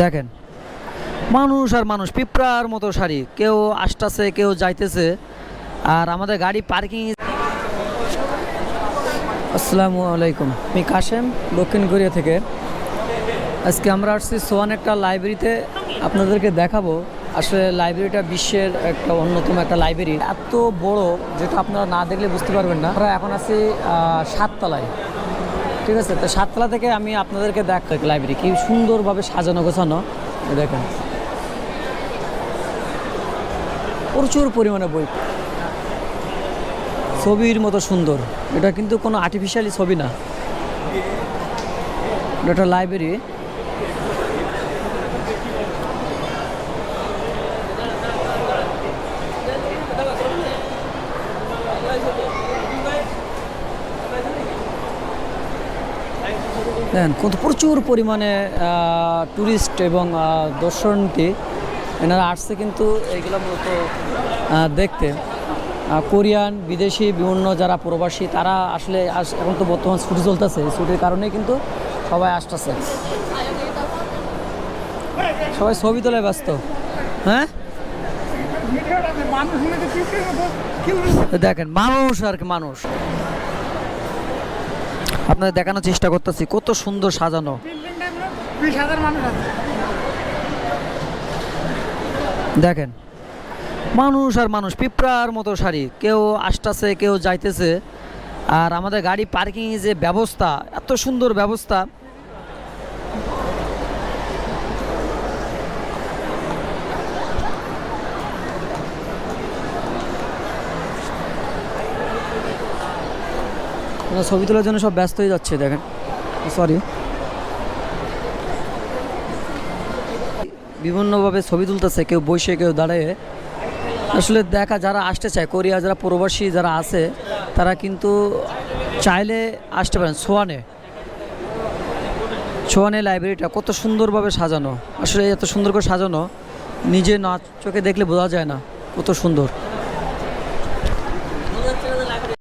দেখেন, মানুষ আর মানুষ, পিঁপড়ার মতো শাড়ি। কেউ আসতেছে, কেউ যাইতেছে, আর আমাদের গাড়ি পার্কিং আসসালামু আলাইকুম। আমি কাশেম, দক্ষিণ কোরিয়া থেকে। আজকে আমরা আসছি সোয়ান একটা লাইব্রেরিতে আপনাদেরকে দেখাবো আসলে লাইব্রেরিটা বিশ্বের একটা অন্যতম একটা লাইব্রেরি এত বড়, যেটা আপনারা না দেখলে বুঝতে পারবেন না। আমরা এখন আছি সাততলায়। ঠিক আছে? তো সাততলা থেকে আমি আপনাদেরকে দেখ লাইব্রেরি কি সুন্দরভাবে সাজানো, গোছানো। দেখেন। প্রচুর পরিমাণে বই। ছবির মতো সুন্দর। এটা কিন্তু কোনো আর্টিফিশিয়ালি ছবি না। এটা লাইব্রেরি দেখেন প্রচুর পরিমাণে ট্যুরিস্ট এবং আহ, দর্শনার্থী। এনারা আসছে কিন্তু এইগুলো মূলত দেখতে। কোরিয়ান বিদেশি বিভিন্ন যারা প্রবাসী তারা আসলে আস- এখন তো বর্তমান ছুটি চলতেছে। ছুটির কারণেই কিন্তু সবাই আসতেছে। সবাই ছবি তোলে ব্যস্ত। হ্যাঁ? দেখেন মানুষ আর কি মানুষ। আপনাদের দেখানোর চেষ্টা করতেছি, কত সুন্দর সাজানো। দেখেন, মানুষ আর মানুষ, পিঁপড়ার মতো শাড়ি। কেউ আসতেছে, কেউ যাইতেছে। আর আমাদের গাড়ি পার্কিং যে ব্যবস্থা, এত সুন্দর ব্যবস্থা। ছবি তোলার জন্য সব ব্যস্ত হয়ে যাচ্ছে, দেখেন। সরি বিভিন্নভাবে ছবি তুলতেছে, কেউ বসে, কেউ দাঁড়িয়ে। আসলে দেখা, যারা আসতে চায়, কোরিয়া, যারা প্রবাসী যারা আছে, তারা কিন্তু চাইলে আসতে পারেন। সোয়ানে। সোয়ানে লাইব্রেরিটা কত সুন্দরভাবে সাজানো। আসলে এত সুন্দর করে সাজানো, নিজে না চোখে দেখলে বোঝা যায় না, কত সুন্দর।